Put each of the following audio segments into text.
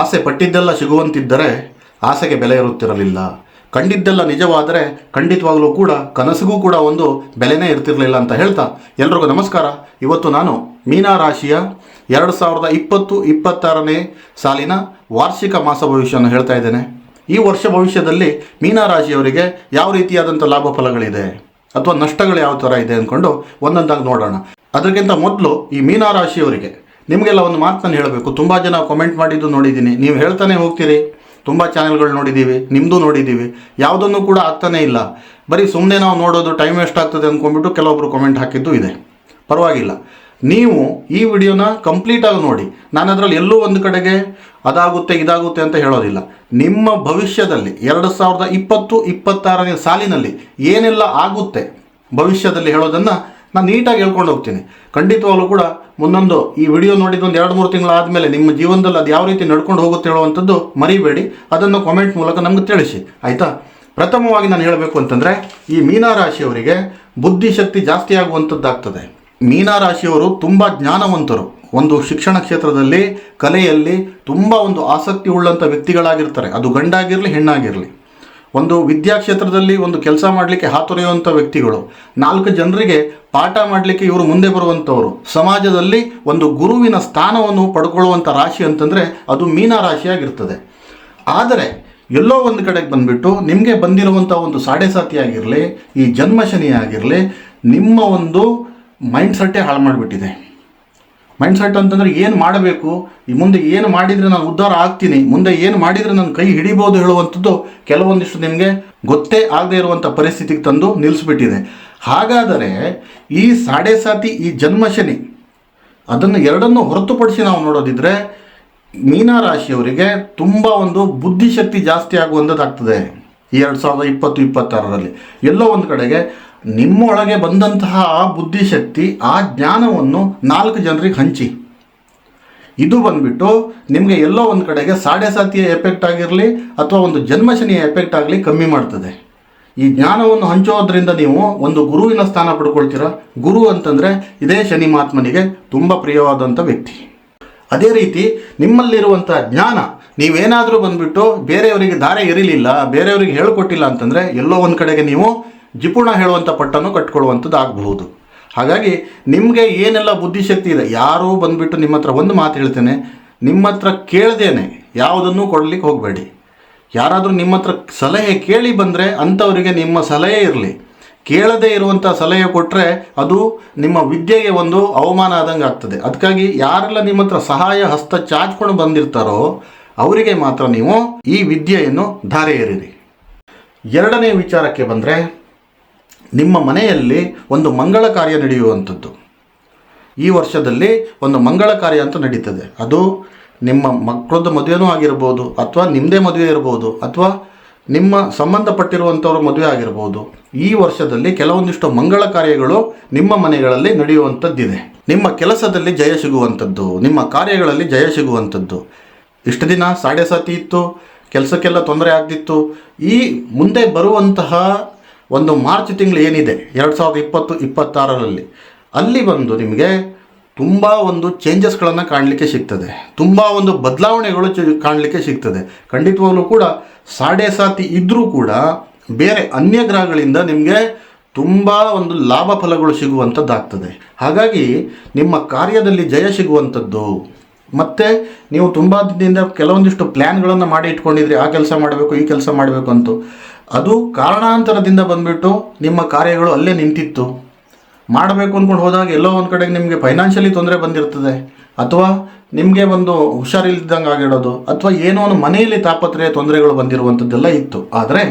ಆಸೆ ಪಟ್ಟಿದ್ದೆಲ್ಲ ಸಿಗುವಂತಿದ್ದರೆ ಆಸೆಗೆ ಬೆಲೆ ಇರುತ್ತಿರಲಿಲ್ಲ. ಕಂಡಿದ್ದೆಲ್ಲ ನಿಜವಾದರೆ ಖಂಡಿತವಾಗಲೂ ಕೂಡ ಕನಸಿಗೂ ಕೂಡ ಒಂದು ಬೆಲೆನೇ ಇರ್ತಿರಲಿಲ್ಲ ಅಂತ ಹೇಳ್ತಾ ಎಲ್ರಿಗೂ ನಮಸ್ಕಾರ. ಇವತ್ತು ನಾನು ಮೀನಾ ರಾಶಿಯ ಎರಡು ಸಾವಿರದ ಇಪ್ಪತ್ತು ಇಪ್ಪತ್ತಾರನೇ ಸಾಲಿನ ವಾರ್ಷಿಕ ಮಾಸ ಭವಿಷ್ಯವನ್ನು ಹೇಳ್ತಾ ಇದ್ದೇನೆ. ಈ ವರ್ಷ ಭವಿಷ್ಯದಲ್ಲಿ ಮೀನಾ ರಾಶಿಯವರಿಗೆ ಯಾವ ರೀತಿಯಾದಂಥ ಲಾಭ ಫಲಗಳಿದೆ? ಅಥವಾ ನಷ್ಟಗಳು ಯಾವ ಥರ ಇದೆ ಅಂದ್ಕೊಂಡು ಒಂದೊಂದಾಗಿ ನೋಡೋಣ. ಅದಕ್ಕಿಂತ ಮೊದಲು ಈ ಮೀನಾ ರಾಶಿಯವರಿಗೆ ನಿಮಗೆಲ್ಲ ಒಂದು ಮಾತು ನಾನು ಹೇಳಬೇಕು. ತುಂಬ ಜನ ಕಮೆಂಟ್ ಮಾಡಿದ್ದು ನೋಡಿದ್ದೀನಿ. ನೀವು ಹೇಳ್ತಾನೆ ಹೋಗ್ತೀರಿ. ತುಂಬ ಚಾನೆಲ್ಗಳು ನೋಡಿದ್ದೀವಿ. ನಿಮ್ಮದು ನೋಡಿದ್ದೀವಿ. ಯಾವುದನ್ನು ಕೂಡ ಆಗ್ತಾನೇ ಇಲ್ಲ. ಬರೀ ಸುಮ್ಮನೆ ನಾವು ನೋಡೋದು ಟೈಮ್ ವೇಸ್ಟ್ ಆಗ್ತದೆ ಅಂದ್ಕೊಂಡ್ಬಿಟ್ಟು ಕೆಲವೊಬ್ಬರು ಕಮೆಂಟ್ ಹಾಕಿದ್ದು ಇದೆ. ಪರವಾಗಿಲ್ಲ. ನೀವು ಈ ವಿಡಿಯೋನ ಕಂಪ್ಲೀಟಾಗಿ ನೋಡಿ. ನಾನು ಅದರಲ್ಲಿ ಎಲ್ಲೂ ಒಂದು ಕಡೆಗೆ ಅದಾಗುತ್ತೆ, ಇದಾಗುತ್ತೆ ಅಂತ ಹೇಳೋದಿಲ್ಲ. ನಿಮ್ಮ ಭವಿಷ್ಯದಲ್ಲಿ ಎರಡು ಸಾವಿರದ ಇಪ್ಪತ್ತು, ಇಪ್ಪತ್ತಾರನೇ ಸಾಲಿನಲ್ಲಿ ಏನೆಲ್ಲ ಆಗುತ್ತೆ ಭವಿಷ್ಯದಲ್ಲಿ ಹೇಳೋದನ್ನು ನಾನು ನೀಟಾಗಿ ಹೇಳ್ಕೊಂಡು ಹೋಗ್ತೀನಿ. ಖಂಡಿತವಾಗಲೂ ಕೂಡ ಮುಂದೊಂದು ಈ ವಿಡಿಯೋ ನೋಡಿದ ಒಂದು ಎರಡು ಮೂರು ತಿಂಗಳಾದಮೇಲೆ ನಿಮ್ಮ ಜೀವನದಲ್ಲಿ ಅದು ಯಾವ ರೀತಿ ನಡ್ಕೊಂಡು ಹೋಗುತ್ತೆ ಹೇಳುವಂಥದ್ದು ಮರಿಬೇಡಿ. ಅದನ್ನು ಕಾಮೆಂಟ್ ಮೂಲಕ ನಮಗೆ ತಿಳಿಸಿ. ಆಯಿತಾ? ಪ್ರಥಮವಾಗಿ ನಾನು ಹೇಳಬೇಕು ಅಂತಂದರೆ, ಈ ಮೀನಾರಾಶಿಯವರಿಗೆ ಬುದ್ಧಿಶಕ್ತಿ ಜಾಸ್ತಿ ಆಗುವಂಥದ್ದಾಗ್ತದೆ. ಮೀನಾರಾಶಿಯವರು ತುಂಬ ಜ್ಞಾನವಂತರು. ಒಂದು ಶಿಕ್ಷಣ ಕ್ಷೇತ್ರದಲ್ಲಿ, ಕಲೆಯಲ್ಲಿ ತುಂಬ ಒಂದು ಆಸಕ್ತಿ ಉಳ್ಳಂಥ ವ್ಯಕ್ತಿಗಳಾಗಿರ್ತಾರೆ. ಅದು ಗಂಡಾಗಿರಲಿ, ಹೆಣ್ಣಾಗಿರಲಿ. ಒಂದು ವಿದ್ಯಾಕ್ಷೇತ್ರದಲ್ಲಿ ಒಂದು ಕೆಲಸ ಮಾಡಲಿಕ್ಕೆ ಹಾತೊರೆಯುವಂಥ ವ್ಯಕ್ತಿಗಳು. ನಾಲ್ಕು ಜನರಿಗೆ ಪಾಠ ಮಾಡಲಿಕ್ಕೆ ಇವರು ಮುಂದೆ ಬರುವಂಥವರು ಸಮಾಜದಲ್ಲಿ ಒಂದು ಗುರುವಿನ ಸ್ಥಾನವನ್ನು ಪಡ್ಕೊಳ್ಳುವಂಥ ರಾಶಿ ಅಂತಂದರೆ ಅದು ಮೀನ ರಾಶಿಯಾಗಿರ್ತದೆ. ಆದರೆ ಎಲ್ಲೋ ಒಂದು ಕಡೆಗೆ ಬಂದುಬಿಟ್ಟು ನಿಮಗೆ ಬಂದಿರುವಂಥ ಒಂದು ಸಾಡೆ ಸಾತಿ ಆಗಿರಲಿ, ಈ ಜನ್ಮಶನಿ ಆಗಿರಲಿ, ನಿಮ್ಮ ಒಂದು ಮೈಂಡ್ ಸೆಟ್ಟೇ ಹಾಳು ಮಾಡಿಬಿಟ್ಟಿದೆ. ಮೈಂಡ್ ಸೆಟ್ ಅಂತಂದರೆ ಏನು ಮಾಡಬೇಕು? ಈ ಮುಂದೆ ಏನು ಮಾಡಿದರೆ ನಾನು ಉದ್ಧಾರ ಆಗ್ತೀನಿ? ಮುಂದೆ ಏನು ಮಾಡಿದರೆ ನನ್ನ ಕೈ ಹಿಡಿಬೋದು ಹೇಳುವಂಥದ್ದು ಕೆಲವೊಂದಿಷ್ಟು ನಿಮಗೆ ಗೊತ್ತೇ ಆಗದೆ ಇರುವಂಥ ಪರಿಸ್ಥಿತಿಗೆ ತಂದು ನಿಲ್ಲಿಸ್ಬಿಟ್ಟಿದೆ ಹಾಗಾದರೆ ಈ ಸಾಡೆ ಸಾತಿ ಈ ಜನ್ಮಶನಿ, ಅದನ್ನು ಎರಡನ್ನು ಹೊರತುಪಡಿಸಿ ನಾವು ನೋಡೋದಿದ್ರೆ ಮೀನಾ ರಾಶಿಯವರಿಗೆ ತುಂಬ ಒಂದು ಬುದ್ಧಿಶಕ್ತಿ ಜಾಸ್ತಿ ಆಗುವಂಥದ್ದಾಗ್ತದೆ. ಎರಡು ಸಾವಿರದ ಇಪ್ಪತ್ತು, ಇಪ್ಪತ್ತಾರರಲ್ಲಿ ಎಲ್ಲೋ ಒಂದು ಕಡೆಗೆ ನಿಮ್ಮೊಳಗೆ ಬಂದಂತಹ ಆ ಬುದ್ಧಿಶಕ್ತಿ, ಆ ಜ್ಞಾನವನ್ನು ನಾಲ್ಕು ಜನರಿಗೆ ಹಂಚಿ. ಇದು ಬಂದ್ಬಿಟ್ಟು ನಿಮಗೆ ಎಲ್ಲೋ ಒಂದು ಕಡೆಗೆ ಸಾಡೆ ಸಾತಿಯ ಎಫೆಕ್ಟ್ ಆಗಿರಲಿ ಅಥವಾ ಒಂದು ಜನ್ಮಶನಿಯ ಎಫೆಕ್ಟ್ ಆಗಲಿ ಕಮ್ಮಿ ಮಾಡ್ತದೆ. ಈ ಜ್ಞಾನವನ್ನು ಹಂಚೋದ್ರಿಂದ ನೀವು ಒಂದು ಗುರುವಿನ ಸ್ಥಾನ ಪಡ್ಕೊಳ್ತೀರ? ಗುರು ಅಂತಂದರೆ ಇದೇ ಶನಿ ಮಹಾತ್ಮನಿಗೆ ತುಂಬ ಪ್ರಿಯವಾದಂಥ ವ್ಯಕ್ತಿ. ಅದೇ ರೀತಿ ನಿಮ್ಮಲ್ಲಿರುವಂಥ ಜ್ಞಾನ, ನೀವೇನಾದರೂ ಬಂದುಬಿಟ್ಟು ಬೇರೆಯವರಿಗೆ ದಾರೆ ಇರಲಿಲ್ಲ ಬೇರೆಯವರಿಗೆ ಹೇಳಿಕೊಟ್ಟಿಲ್ಲ ಅಂತಂದರೆ ಎಲ್ಲೋ ಒಂದು ಕಡೆಗೆ ನೀವು ಜಿಪುಣ ಹೇಳುವಂಥ ಪಟ್ಟನ್ನು ಕಟ್ಕೊಳ್ಳುವಂಥದ್ದು ಆಗಬಹುದು ಹಾಗಾಗಿ ನಿಮಗೆ ಏನೆಲ್ಲ ಬುದ್ಧಿಶಕ್ತಿ ಇದೆ, ಯಾರೂ ಬಂದುಬಿಟ್ಟು ನಿಮ್ಮ ಹತ್ರ ಒಂದು ಮಾತು ಹೇಳ್ತೇನೆ, ನಿಮ್ಮ ಹತ್ರ ಕೇಳ್ದೇನೆ, ಯಾವುದನ್ನು ಕೊಡಲಿಕ್ಕೆ ಹೋಗಬೇಡಿ. ಯಾರಾದರೂ ನಿಮ್ಮ ಹತ್ರ ಸಲಹೆ ಕೇಳಿ ಬಂದರೆ ಅಂಥವರಿಗೆ ನಿಮ್ಮ ಸಲಹೆ ಇರಲಿ. ಕೇಳದೇ ಇರುವಂಥ ಸಲಹೆ ಕೊಟ್ಟರೆ ಅದು ನಿಮ್ಮ ವಿದ್ಯೆಗೆ ಒಂದು ಅವಮಾನ ಆದಂಗೆ ಆಗ್ತದೆ. ಅದಕ್ಕಾಗಿ ಯಾರೆಲ್ಲ ನಿಮ್ಮ ಹತ್ರ ಸಹಾಯ, ಹಸ್ತ ಚಾಚ್ಕೊಂಡು ಬಂದಿರ್ತಾರೋ ಅವರಿಗೆ ಮಾತ್ರ ನೀವು ಈ ವಿದ್ಯೆಯನ್ನು ಧಾರೆ ಎರಡನೇ ವಿಚಾರಕ್ಕೆ ಬಂದರೆ ನಿಮ್ಮ ಮನೆಯಲ್ಲಿ ಒಂದು ಮಂಗಳ ಕಾರ್ಯ ನಡೆಯುವಂಥದ್ದು. ಈ ವರ್ಷದಲ್ಲಿ ಒಂದು ಮಂಗಳ ಕಾರ್ಯ ಅಂತ ನಡೀತದೆ. ಅದು ನಿಮ್ಮ ಮಕ್ಕಳದ್ದು ಮದುವೆನೂ ಆಗಿರ್ಬೋದು, ಅಥವಾ ನಿಮ್ಮದೇ ಮದುವೆ ಇರ್ಬೋದು, ಅಥವಾ ನಿಮ್ಮ ಸಂಬಂಧಪಟ್ಟಿರುವಂಥವ್ರ ಮದುವೆ ಆಗಿರ್ಬೋದು. ಈ ವರ್ಷದಲ್ಲಿ ಕೆಲವೊಂದಿಷ್ಟು ಮಂಗಳ ಕಾರ್ಯಗಳು ನಿಮ್ಮ ಮನೆಗಳಲ್ಲಿ ನಡೆಯುವಂಥದ್ದಿದೆ. ನಿಮ್ಮ ಕೆಲಸದಲ್ಲಿ ಜಯ ಸಿಗುವಂಥದ್ದು, ನಿಮ್ಮ ಕಾರ್ಯಗಳಲ್ಲಿ ಜಯ ಸಿಗುವಂಥದ್ದು. ಇಷ್ಟು ದಿನ ಸಾಡೆ ಸಾತಿ ಇತ್ತು, ಕೆಲಸಕ್ಕೆಲ್ಲ ತೊಂದರೆ ಆಗ್ತಿತ್ತು. ಈ ಮುಂದೆ ಬರುವಂತಹ ಒಂದು ಮಾರ್ಚ್ ತಿಂಗಳು ಏನಿದೆ? ಎರಡು ಸಾವಿರದ ಇಪ್ಪತ್ತು, ಇಪ್ಪತ್ತಾರರಲ್ಲಿ. ಅಲ್ಲಿ ಬಂದು ನಿಮಗೆ ತುಂಬ ಒಂದು ಚೇಂಜಸ್ಗಳನ್ನು ಕಾಣಲಿಕ್ಕೆ ಸಿಗ್ತದೆ. ತುಂಬ ಒಂದು ಬದಲಾವಣೆಗಳು ಚ- ಕಾಣಲಿಕ್ಕೆ ಸಿಗ್ತದೆ. ಖಂಡಿತವಾಗಲೂ ಕೂಡ ಸಾಡೆ ಸಾತಿ ಇದ್ದರೂ ಕೂಡ ಬೇರೆ ಅನ್ಯ ಗ್ರಹಗಳಿಂದ ನಿಮಗೆ ತುಂಬ ಒಂದು ಲಾಭ ಫಲಗಳು ಸಿಗುವಂಥದ್ದಾಗ್ತದೆ ಹಾಗಾಗಿ ನಿಮ್ಮ ಕಾರ್ಯದಲ್ಲಿ ಜಯ ಸಿಗುವಂಥದ್ದು ಮತ್ತು ನೀವು ತುಂಬ ದಿನದಿಂದ ಕೆಲವೊಂದಿಷ್ಟು ಪ್ಲ್ಯಾನ್ಗಳನ್ನು ಮಾಡಿ ಇಟ್ಕೊಂಡಿದ್ರಿ, ಆ ಕೆಲಸ ಮಾಡಬೇಕು, ಈ ಕೆಲಸ ಮಾಡಬೇಕು ಅಂತ. ಅದು ಕಾರಣಾಂತರದಿಂದ ಬಂದ್ಬಿಟ್ಟು ನಿಮ್ಮ ಕಾರ್ಯಗಳು ಅಲ್ಲೇ ನಿಂತಿತ್ತು. ಮಾಡಬೇಕು ಅಂದ್ಕೊಂಡು ಹೋದಾಗ ಎಲ್ಲೋ ಒಂದು ಕಡೆಗೆ ನಿಮಗೆ ಫೈನಾನ್ಷಿಯಲಿ ತೊಂದರೆ ಬಂದಿರ್ತದೆ. ಅಥವಾ ನಿಮಗೆ ಒಂದು ಹುಷಾರಿಲ್ದಂಗೆ ಆಗಿಡೋದು. ಅಥವಾ ಏನೋ ಒಂದು ಮನೆಯಲ್ಲಿ ತಾಪತ್ರೆಯ ತೊಂದರೆಗಳು ಬಂದಿರುವಂಥದ್ದೆಲ್ಲ ಇತ್ತು. ಆದರೆ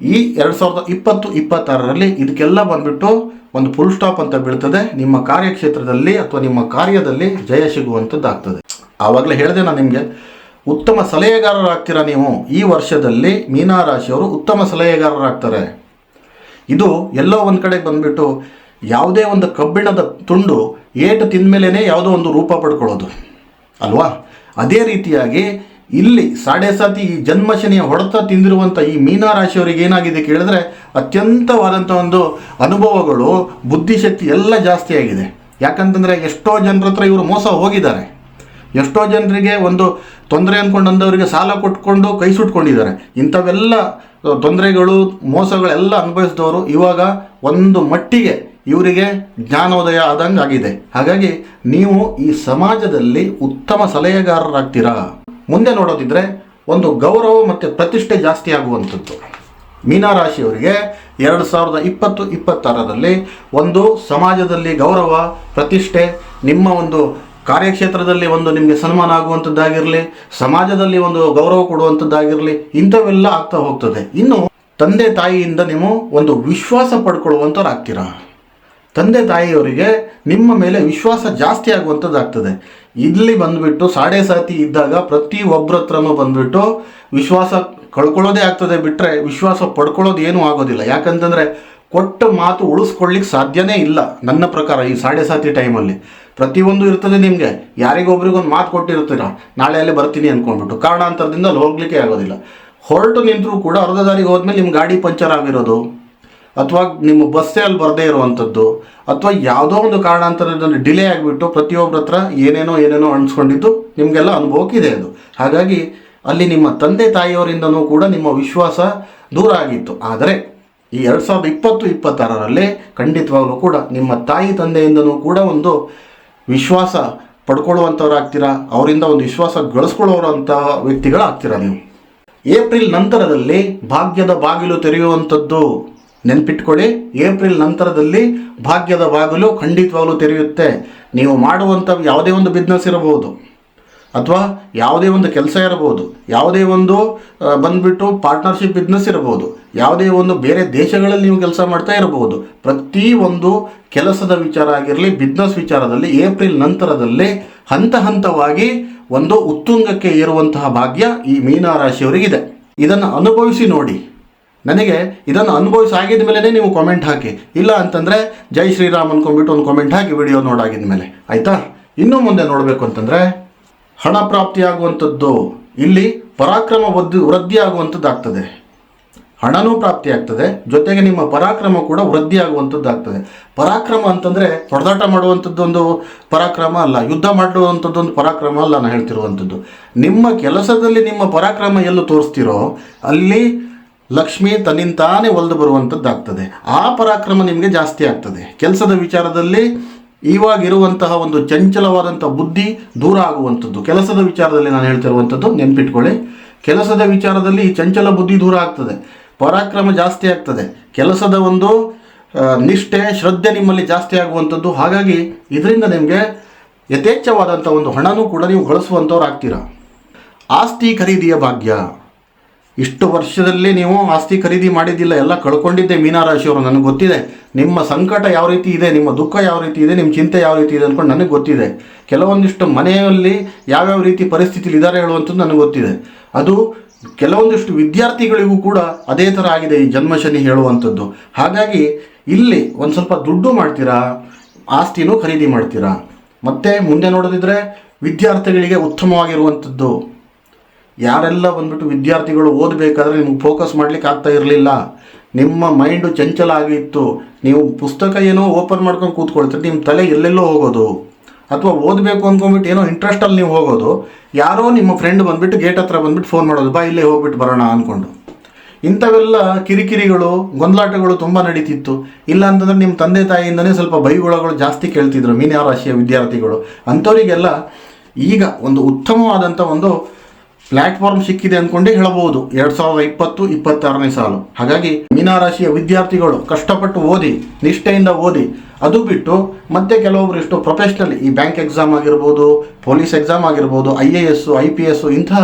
ಈ ಎರಡು ಸಾವಿರದ ಇಪ್ಪತ್ತು, ಇಪ್ಪತ್ತಾರರಲ್ಲಿ ಇದಕ್ಕೆಲ್ಲ ಬಂದ್ಬಿಟ್ಟು ಒಂದು ಫುಲ್ ಸ್ಟಾಪ್ ಅಂತ ಬೀಳ್ತದೆ. ನಿಮ್ಮ ಕಾರ್ಯಕ್ಷೇತ್ರದಲ್ಲಿ ಅಥವಾ ನಿಮ್ಮ ಕಾರ್ಯದಲ್ಲಿ ಜಯ ಸಿಗುವಂಥದ್ದಾಗ್ತದೆ ಆವಾಗಲೇ ಹೇಳಿದೆ ನಾನು ನಿಮಗೆ. ಉತ್ತಮ ಸಲಹೆಗಾರರಾಗ್ತೀರಾ ನೀವು ಈ ವರ್ಷದಲ್ಲಿ ಮೀನಾ ರಾಶಿಯವರು ಉತ್ತಮ ಸಲಹೆಗಾರರಾಗ್ತಾರೆ. ಇದು ಎಲ್ಲೋ ಒಂದು ಕಡೆ ಬಂದುಬಿಟ್ಟು ಯಾವುದೇ ಒಂದು ಕಬ್ಬಿಣದ ತುಂಡು ಏಟು ತಿಂದಮೇಲೇ ಯಾವುದೋ ಒಂದು ರೂಪ ಪಡ್ಕೊಳ್ಳೋದು. ಅಲ್ವಾ? ಅದೇ ರೀತಿಯಾಗಿ ಇಲ್ಲಿ ಸಾಡೆ ಸಾತಿ ಈ ಜನ್ಮಶನಿಯ ಹೊಡೆತ ತಿಂದಿರುವಂಥ ಈ ಮೀನಾ ರಾಶಿಯವರಿಗೆ ಏನಾಗಿದೆ ಕೇಳಿದ್ರೆ ಅತ್ಯಂತವಾದಂಥ ಒಂದು ಅನುಭವಗಳು, ಬುದ್ಧಿಶಕ್ತಿ ಎಲ್ಲ ಜಾಸ್ತಿ ಆಗಿದೆ ಯಾಕಂತಂದರೆ ಎಷ್ಟೋ ಜನರ ಇವರು ಮೋಸ ಹೋಗಿದ್ದಾರೆ. ಎಷ್ಟೋ ಜನರಿಗೆ ಒಂದು ತೊಂದರೆ ಅಂದ್ಕೊಂಡಂಥವ್ರಿಗೆ ಸಾಲ ಕೊಟ್ಕೊಂಡು ಕೈ ಸುಟ್ಕೊಂಡಿದ್ದಾರೆ. ಇಂಥವೆಲ್ಲ ತೊಂದರೆಗಳು, ಮೋಸಗಳೆಲ್ಲ ಅನುಭವಿಸಿದವರು ಇವಾಗ ಒಂದು ಮಟ್ಟಿಗೆ ಇವರಿಗೆ ಜ್ಞಾನೋದಯ ಆದಂಗೆ ಆಗಿದೆ. ಹಾಗಾಗಿ ನೀವು ಈ ಸಮಾಜದಲ್ಲಿ ಉತ್ತಮ ಸಲಹೆಗಾರರಾಗ್ತೀರಾ? ಮುಂದೆ ನೋಡೋದಿದ್ರೆ ಒಂದು ಗೌರವ ಮತ್ತು ಪ್ರತಿಷ್ಠೆ ಜಾಸ್ತಿ ಆಗುವಂಥದ್ದು. ಮೀನರಾಶಿಯವರಿಗೆ ಎರಡು ಸಾವಿರದ ಇಪ್ಪತ್ತು, ಇಪ್ಪತ್ತಾರರಲ್ಲಿ ಒಂದು ಸಮಾಜದಲ್ಲಿ ಗೌರವ, ಪ್ರತಿಷ್ಠೆ, ನಿಮ್ಮ ಒಂದು ಕಾರ್ಯಕ್ಷೇತ್ರದಲ್ಲಿ ಒಂದು ನಿಮಗೆ ಸನ್ಮಾನ ಆಗುವಂಥದ್ದಾಗಿರಲಿ ಸಮಾಜದಲ್ಲಿ ಒಂದು ಗೌರವ ಕೊಡುವಂಥದ್ದಾಗಿರಲಿ ಇಂಥವೆಲ್ಲ ಆಗ್ತಾ ಹೋಗ್ತದೆ. ಇನ್ನು ತಂದೆ ತಾಯಿಯಿಂದ ನೀವು ಒಂದು ವಿಶ್ವಾಸ ಪಡ್ಕೊಳ್ಳುವಂಥವ್ರಾಗ್ತೀರಾ ತಂದೆ ತಾಯಿಯವರಿಗೆ ನಿಮ್ಮ ಮೇಲೆ ವಿಶ್ವಾಸ ಜಾಸ್ತಿ ಆಗುವಂಥದ್ದಾಗ್ತದೆ ಇಲ್ಲಿ ಬಂದ್ಬಿಟ್ಟು ಸಾಡೆ ಸಾತಿ ಇದ್ದಾಗ ಪ್ರತಿ ಒಬ್ಬರ ಹತ್ರನೂ ಬಂದ್ಬಿಟ್ಟು ವಿಶ್ವಾಸ ಕಳ್ಕೊಳ್ಳೋದೇ ಆಗ್ತದೆ ಬಿಟ್ಟರೆ ವಿಶ್ವಾಸ ಪಡ್ಕೊಳ್ಳೋದು ಏನೂ ಆಗೋದಿಲ್ಲ. ಯಾಕಂತಂದರೆ ಕೊಟ್ಟ ಮಾತು ಉಳಿಸ್ಕೊಳ್ಳಿಕ್ಕೆ ಸಾಧ್ಯನೇ ಇಲ್ಲ ನನ್ನ ಪ್ರಕಾರ ಈ ಸಾಡೆ ಸಾತಿ ಟೈಮಲ್ಲಿ ಪ್ರತಿಯೊಂದು ಇರ್ತದೆ ನಿಮಗೆ. ಯಾರಿಗೊಬ್ರಿಗೊಂದು ಮಾತು ಕೊಟ್ಟಿರ್ತೀರ, ನಾಳೆ ಅಲ್ಲಿ ಬರ್ತೀನಿ ಅಂದ್ಕೊಂಡ್ಬಿಟ್ಟು ಕಾರಣಾಂತರದಿಂದ ಅಲ್ಲಿ ಹೋಗ್ಲಿಕ್ಕೆ ಆಗೋದಿಲ್ಲ. ಹೊರಟು ನಿಂತರೂ ಕೂಡ ಅರ್ಧ ದಾರಿಗೆ ಹೋದ್ಮೇಲೆ ನಿಮ್ಮ ಗಾಡಿ ಪಂಚರ್ ಆಗಿರೋದು, ಅಥವಾ ನಿಮ್ಮ ಬಸ್ಸೇ ಅಲ್ಲಿ ಬರದೇ ಇರುವಂಥದ್ದು, ಅಥವಾ ಯಾವುದೋ ಒಂದು ಕಾರಣಾಂತರದಲ್ಲಿ ಡಿಲೇ ಆಗಿಬಿಟ್ಟು ಪ್ರತಿಯೊಬ್ಬರ ಹತ್ರ ಏನೇನೋ ಏನೇನೋ ಅಣಿಸ್ಕೊಂಡಿದ್ದು ನಿಮಗೆಲ್ಲ ಅನುಭವಕ್ಕಿದೆ ಅದು. ಹಾಗಾಗಿ ಅಲ್ಲಿ ನಿಮ್ಮ ತಂದೆ ತಾಯಿಯವರಿಂದನೂ ಕೂಡ ನಿಮ್ಮ ವಿಶ್ವಾಸ ದೂರ ಆಗಿತ್ತು. ಆದರೆ ಈ ಎರಡು ಸಾವಿರದ ಇಪ್ಪತ್ತು, ಇಪ್ಪತ್ತಾರರಲ್ಲಿ ಖಂಡಿತವಾಗಲೂ ಕೂಡ ನಿಮ್ಮ ತಾಯಿ ತಂದೆಯಿಂದನೂ ಕೂಡ ಒಂದು ವಿಶ್ವಾಸ ಪಡ್ಕೊಳ್ಳುವಂಥವ್ರಾಗ್ತೀರಾ ಅವರಿಂದ ಒಂದು ವಿಶ್ವಾಸ ಗಳಿಸ್ಕೊಳ್ಳೋರಂಥ ವ್ಯಕ್ತಿಗಳಾಗ್ತೀರಾ ನೀವು? ಏಪ್ರಿಲ್ ನಂತರದಲ್ಲಿ ಭಾಗ್ಯದ ಬಾಗಿಲು ತೆರೆಯುವಂಥದ್ದು ನೆನ್ಪಿಟ್ಕೊಳ್ಳಿ. ಏಪ್ರಿಲ್ ನಂತರದಲ್ಲಿ ಭಾಗ್ಯದ ಬಾಗಿಲು ಖಂಡಿತವಾಗಲೂ ತೆರೆಯುತ್ತೆ. ನೀವು ಮಾಡುವಂಥ ಯಾವುದೇ ಒಂದು ಬಿಸ್ನೆಸ್ ಇರಬಹುದು. ಅಥವಾ ಯಾವುದೇ ಒಂದು ಕೆಲಸ ಇರಬಹುದು, ಯಾವುದೇ ಒಂದು ಬಂದ್ಬಿಟ್ಟು ಪಾರ್ಟ್ನರ್ಶಿಪ್ ಬಿಸ್ನೆಸ್ ಇರಬಹುದು, ಯಾವುದೇ ಒಂದು ಬೇರೆ ದೇಶಗಳಲ್ಲಿ ನೀವು ಕೆಲಸ ಮಾಡ್ತಾ ಇರಬಹುದು. ಪ್ರತಿ ಒಂದು ಕೆಲಸದ ವಿಚಾರ ಆಗಿರಲಿ ಬಿಸ್ನೆಸ್ ವಿಚಾರದಲ್ಲಿ ಏಪ್ರಿಲ್ ನಂತರದಲ್ಲಿ ಹಂತ ಹಂತವಾಗಿ ಒಂದು ಉತ್ತುಂಗಕ್ಕೆ ಏರುವಂತಹ ಭಾಗ್ಯ ಈ ಮೀನರಾಶಿಯವರಿಗಿದೆ ಇದನ್ನು ಅನುಭವಿಸಿ ನೋಡಿ. ನನಗೆ ಇದನ್ನು ಅನುಭವಿಸಿ ಆಗಿದ ಮೇಲೆ ನೀವು ಕಾಮೆಂಟ್ ಹಾಕಿ. ಇಲ್ಲ ಅಂತಂದರೆ ಜೈ ಶ್ರೀರಾಮ್ ಅನ್ಕೊಂಡ್ಬಿಟ್ಟು ಒಂದು ಕಾಮೆಂಟ್ ಹಾಕಿ ವಿಡಿಯೋ ನೋಡಾಗಿದ ಮೇಲೆ ಆಯಿತಾ? ಇನ್ನೂ ಮುಂದೆ ನೋಡಬೇಕು ಅಂತಂದರೆ ಹಣ ಪ್ರಾಪ್ತಿಯಾಗುವಂಥದ್ದು ಇಲ್ಲಿ ಪರಾಕ್ರಮ ವೃದ್ಧಿ ವೃದ್ಧಿಯಾಗುವಂಥದ್ದಾಗ್ತದೆ. ಹಣನೂ ಪ್ರಾಪ್ತಿಯಾಗ್ತದೆ, ಜೊತೆಗೆ ನಿಮ್ಮ ಪರಾಕ್ರಮ ಕೂಡ ವೃದ್ಧಿ ಆಗುವಂಥದ್ದಾಗ್ತದೆ ಪರಾಕ್ರಮ ಅಂತಂದರೆ ಹೊಡೆದಾಟ ಮಾಡುವಂಥದ್ದೊಂದು ಪರಾಕ್ರಮ ಅಲ್ಲ, ಯುದ್ಧ ಮಾಡುವಂಥದ್ದೊಂದು ಪರಾಕ್ರಮ ಅಲ್ಲ ನಾನು ಹೇಳ್ತಿರುವಂಥದ್ದು. ನಿಮ್ಮ ಕೆಲಸದಲ್ಲಿ ನಿಮ್ಮ ಪರಾಕ್ರಮ ಎಲ್ಲೂ ತೋರಿಸ್ತಿರೋ, ಅಲ್ಲಿ ಲಕ್ಷ್ಮಿ ತನ್ನಿಂತಾನೇ ಒಲ್ದು ಬರುವಂಥದ್ದಾಗ್ತದೆ. ಆ ಪರಾಕ್ರಮ ನಿಮಗೆ ಜಾಸ್ತಿ ಆಗ್ತದೆ. ಕೆಲಸದ ವಿಚಾರದಲ್ಲಿ ಇವಾಗಿರುವಂತಹ ಒಂದು ಚಂಚಲವಾದಂಥ ಬುದ್ಧಿ ದೂರ ಆಗುವಂಥದ್ದು. ಕೆಲಸದ ವಿಚಾರದಲ್ಲಿ ನಾನು ಹೇಳ್ತಿರುವಂಥದ್ದು ನೆನ್ಪಿಟ್ಕೊಳ್ಳಿ. ಕೆಲಸದ ವಿಚಾರದಲ್ಲಿ ಚಂಚಲ ಬುದ್ಧಿ ದೂರ ಆಗ್ತದೆ. ಪರಾಕ್ರಮ ಜಾಸ್ತಿ ಆಗ್ತದೆ. ಕೆಲಸದ ಒಂದು ನಿಷ್ಠೆ, ಶ್ರದ್ಧೆ ನಿಮ್ಮಲ್ಲಿ ಜಾಸ್ತಿ ಆಗುವಂಥದ್ದು. ಹಾಗಾಗಿ ಇದರಿಂದ ನಿಮಗೆ ಯಥೇಚ್ಛವಾದಂಥ ಒಂದು ಹಣನೂ ಕೂಡ ನೀವು ಗಳಿಸುವಂಥವ್ರು ಆಗ್ತೀರಾ ಆಸ್ತಿ ಖರೀದಿಯ ಭಾಗ್ಯ. ಇಷ್ಟು ವರ್ಷದಲ್ಲಿ ನೀವು ಆಸ್ತಿ ಖರೀದಿ ಮಾಡಿದ್ದಿಲ್ಲ, ಎಲ್ಲ ಕಳ್ಕೊಂಡಿದ್ದೆ ಮೀನಾರಾಶಿಯವರು, ನನಗೆ ಗೊತ್ತಿದೆ. ನಿಮ್ಮ ಸಂಕಟ ಯಾವ ರೀತಿ ಇದೆ, ನಿಮ್ಮ ದುಃಖ ಯಾವ ರೀತಿ ಇದೆ, ನಿಮ್ಮ ಚಿಂತೆ ಯಾವ ರೀತಿ ಇದೆ ಅಂದ್ಕೊಂಡು ನನಗೆ ಗೊತ್ತಿದೆ. ಕೆಲವೊಂದಿಷ್ಟು ಮನೆಯಲ್ಲಿ ಯಾವ್ಯಾವ ರೀತಿ ಪರಿಸ್ಥಿತಿಲಿ ಇದ್ದಾರೆ ಹೇಳುವಂಥದ್ದು ನನಗೆ ಗೊತ್ತಿದೆ. ಅದು ಕೆಲವೊಂದಿಷ್ಟು ವಿದ್ಯಾರ್ಥಿಗಳಿಗೂ ಕೂಡ ಅದೇ ಥರ ಆಗಿದೆ ಈ ಜನ್ಮಶನಿ ಹೇಳುವಂಥದ್ದು. ಹಾಗಾಗಿ ಇಲ್ಲಿ ಒಂದು ಸ್ವಲ್ಪ ದುಡ್ಡು ಮಾಡ್ತೀರಾ, ಆಸ್ತಿನೂ ಖರೀದಿ ಮಾಡ್ತೀರಾ? ಮತ್ತೆ ಮುಂದೆ ನೋಡೋದಿದ್ರೆ ವಿದ್ಯಾರ್ಥಿಗಳಿಗೆ ಉತ್ತಮವಾಗಿರುವಂಥದ್ದು. ಯಾರೆಲ್ಲ ಬಂದ್ಬಿಟ್ಟು ವಿದ್ಯಾರ್ಥಿಗಳು ಓದಬೇಕಾದ್ರೆ ನಿಮ್ಗೆ ಫೋಕಸ್ ಮಾಡ್ಲಿಕ್ಕೆ ಆಗ್ತಾ ಇರಲಿಲ್ಲ. ನಿಮ್ಮ ಮೈಂಡು ಚಂಚಲ ಆಗಿತ್ತು. ನೀವು ಪುಸ್ತಕ ಏನೋ ಓಪನ್ ಮಾಡ್ಕೊಂಡು ಕೂತ್ಕೊಳ್ತೀರಿ ನಿಮ್ಮ ತಲೆ ಎಲ್ಲೆಲ್ಲೋ ಹೋಗೋದು. ಅಥವಾ ಓದಬೇಕು ಅಂದ್ಕೊಂಡ್ಬಿಟ್ಟು ಏನೋ ಇಂಟ್ರೆಸ್ಟಲ್ಲಿ ನೀವು ಹೋಗೋದು. ಯಾರೋ ನಿಮ್ಮ ಫ್ರೆಂಡ್ ಬಂದ್ಬಿಟ್ಟು ಗೇಟ್ ಹತ್ರ ಬಂದ್ಬಿಟ್ಟು ಫೋನ್ ಮಾಡೋದು, ಬಾ ಇಲ್ಲೇ ಹೋಗ್ಬಿಟ್ಟು ಬರೋಣ ಅಂದ್ಕೊಂಡು ಇಂಥವೆಲ್ಲ ಕಿರಿಕಿರಿಗಳು, ಗೊಂದಲಾಟಗಳು ತುಂಬ ನಡೀತಿತ್ತು. ಇಲ್ಲ ಅಂತಂದ್ರೆ ನಿಮ್ಮ ತಂದೆ ತಾಯಿಯಿಂದನೇ ಸ್ವಲ್ಪ ಬೈಗುಳಗಳು ಜಾಸ್ತಿ ಕೇಳ್ತಿದ್ರು ಮೀನ ರಾಶಿಯ ವಿದ್ಯಾರ್ಥಿಗಳು. ಅಂಥವರಿಗೆಲ್ಲ ಈಗ ಒಂದು ಉತ್ತಮವಾದಂಥ ಒಂದು ಪ್ಲಾಟ್ಫಾರ್ಮ್ ಸಿಕ್ಕಿದೆ ಅಂದ್ಕೊಂಡೇ ಹೇಳಬಹುದು. ಎರಡು ಸಾವಿರದ ಇಪ್ಪತ್ತು, ಇಪ್ಪತ್ತಾರನೇ ಸಾಲು. ಹಾಗಾಗಿ ಮೀನರಾಶಿಯ ವಿದ್ಯಾರ್ಥಿಗಳು ಕಷ್ಟಪಟ್ಟು ಓದಿ, ನಿಷ್ಠೆಯಿಂದ ಓದಿ, ಅದು ಬಿಟ್ಟು ಮತ್ತೆ ಕೆಲವೊಬ್ರು ಇಷ್ಟು ಪ್ರೊಫೆಷ್ನಲ್ ಈ ಬ್ಯಾಂಕ್ ಎಕ್ಸಾಮ್ ಆಗಿರ್ಬೋದು ಪೊಲೀಸ್ ಎಕ್ಸಾಮ್ ಆಗಿರ್ಬೋದು I A S I P S ಇಂತಹ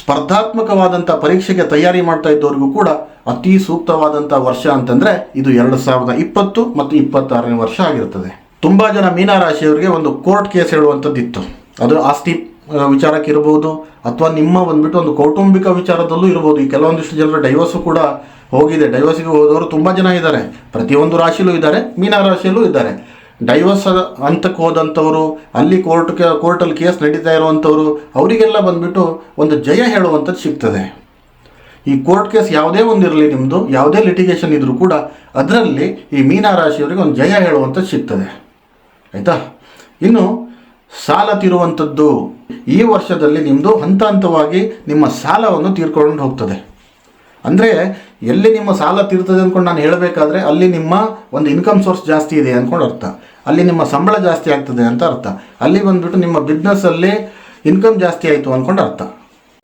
ಸ್ಪರ್ಧಾತ್ಮಕವಾದಂಥ ಪರೀಕ್ಷೆಗೆ ತಯಾರಿ ಮಾಡ್ತಾ ಇದ್ದವ್ರಿಗೂ ಕೂಡ ಅತಿ ಸೂಕ್ತವಾದಂಥ ವರ್ಷ ಅಂತಂದ್ರೆ ಇದು ಎರಡು ಸಾವಿರದ ಇಪ್ಪತ್ತು ಮತ್ತು ಇಪ್ಪತ್ತಾರನೇ ವರ್ಷ ಆಗಿರ್ತದೆ. ತುಂಬಾ ಜನ ಮೀನರಾಶಿಯವರಿಗೆ ಒಂದು ಕೋರ್ಟ್ ಕೇಸ್ ಹೇಳುವಂಥದ್ದಿತ್ತು ಅದು ಆಸ್ತಿ. ಆ, ವಿಚಾರಕ್ಕೆ ಇರಬಹುದು ಅಥವಾ ನಿಮ್ಮ ಬಂದ್ಬಿಟ್ಟು ಒಂದು ಕೌಟುಂಬಿಕ ವಿಚಾರದಲ್ಲೂ ಇರಬಹುದು. ಈ ಕೆಲವೊಂದಿಷ್ಟು ಜನರ ಡೈವರ್ಸು ಕೂಡ ಹೋಗಿದೆ. ಡೈವರ್ಸಿಗೆ ಹೋದವರು ತುಂಬ ಜನ ಇದ್ದಾರೆ. ಪ್ರತಿಯೊಂದು ರಾಶಿಯಲ್ಲೂ ಇದ್ದಾರೆ ಮೀನ ರಾಶಿಯಲ್ಲೂ ಇದ್ದಾರೆ. ಡೈವರ್ಸ್ ಹಂತಕ್ಕೆ ಹೋದಂಥವರು ಅಲ್ಲಿ ಕೋರ್ಟ್ ಕೋರ್ಟಲ್ಲಿ ಕೇಸ್ ನಡೀತಾ ಇರುವಂಥವರು ಅವರಿಗೆಲ್ಲ ಬಂದ್ಬಿಟ್ಟು ಒಂದು ಜಯ ಹೇಳುವಂಥದ್ದು ಸಿಗ್ತದೆ. ಈ ಕೋರ್ಟ್ ಕೇಸ್ ಯಾವುದೇ ಒಂದು ಇರಲಿ ನಿಮ್ಮದು ಯಾವುದೇ ಲಿಟಿಗೇಷನ್ ಇದ್ದರೂ ಕೂಡ ಅದರಲ್ಲಿ ಈ ಮೀನ ರಾಶಿಯವರಿಗೆ ಒಂದು ಜಯ ಹೇಳುವಂಥದ್ದು ಸಿಗ್ತದೆ. ಆಯಿತಾ? ಇನ್ನು ಸಾಲ ತೀರುವಂಥದ್ದು ಈ ವರ್ಷದಲ್ಲಿ ನಿಮ್ಮದು ಹಂತ ಹಂತವಾಗಿ ನಿಮ್ಮ ಸಾಲವನ್ನು ತೀರ್ಕೊಂಡು ಹೋಗ್ತದೆ. ಅಂದರೆ ಎಲ್ಲಿ ನಿಮ್ಮ ಸಾಲ ತೀರ್ತದೆ ಅಂದ್ಕೊಂಡು ನಾನು ಹೇಳಬೇಕಾದ್ರೆ ಅಲ್ಲಿ ನಿಮ್ಮ ಒಂದು ಇನ್ಕಮ್ ಸೋರ್ಸ್ ಜಾಸ್ತಿ ಇದೆ ಅಂದ್ಕೊಂಡು ಅರ್ಥ. ಅಲ್ಲಿ ನಿಮ್ಮ ಸಂಬಳ ಜಾಸ್ತಿ ಆಗ್ತದೆ ಅಂತ ಅರ್ಥ. ಅಲ್ಲಿ ಬಂದ್ಬಿಟ್ಟು ನಿಮ್ಮ ಬಿಸ್ನೆಸ್ಸಲ್ಲಿ ಇನ್ಕಮ್ ಜಾಸ್ತಿ ಆಯಿತು ಅಂದ್ಕೊಂಡು ಅರ್ಥ.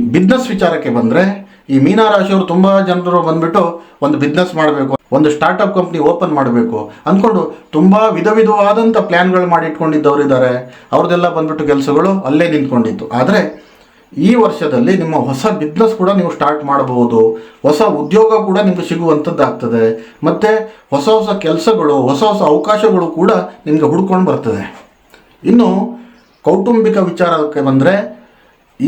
ಬಿಸ್ನೆಸ್ ವಿಚಾರಕ್ಕೆ ಬಂದರೆ ಈ ಮೀನಾ ರಾಶಿಯವರು ತುಂಬ ಜನರು ಬಂದ್ಬಿಟ್ಟು ಒಂದು ಬಿಸ್ನೆಸ್ ಮಾಡಬೇಕು, ಒಂದು ಸ್ಟಾರ್ಟಪ್ ಕಂಪ್ನಿ ಓಪನ್ ಮಾಡಬೇಕು ಅಂದ್ಕೊಂಡು ತುಂಬ ವಿಧ ವಿಧವಾದಂಥ ಪ್ಲ್ಯಾನ್ಗಳು ಮಾಡಿ ಇಟ್ಕೊಂಡಿದ್ದವರು ಇದ್ದಾರೆ ಅವ್ರದ್ದೆಲ್ಲ ಬಂದ್ಬಿಟ್ಟು ಕೆಲಸಗಳು ಅಲ್ಲೇ ನಿಂತ್ಕೊಂಡಿತ್ತು. ಆದರೆ ಈ ವರ್ಷದಲ್ಲಿ ನಿಮ್ಮ ಹೊಸ ಬಿಸ್ನೆಸ್ ಕೂಡ ನೀವು ಸ್ಟಾರ್ಟ್ ಮಾಡಬಹುದು. ಹೊಸ ಉದ್ಯೋಗ ಕೂಡ ನಿಮಗೆ ಸಿಗುವಂಥದ್ದಾಗ್ತದೆ ಮತ್ತು ಹೊಸ ಹೊಸ ಕೆಲಸಗಳು, ಹೊಸ ಹೊಸ ಅವಕಾಶಗಳು ಕೂಡ ನಿಮಗೆ ಹುಡ್ಕೊಂಡು ಬರ್ತದೆ. ಇನ್ನು ಕೌಟುಂಬಿಕ ವಿಚಾರಕ್ಕೆ ಬಂದರೆ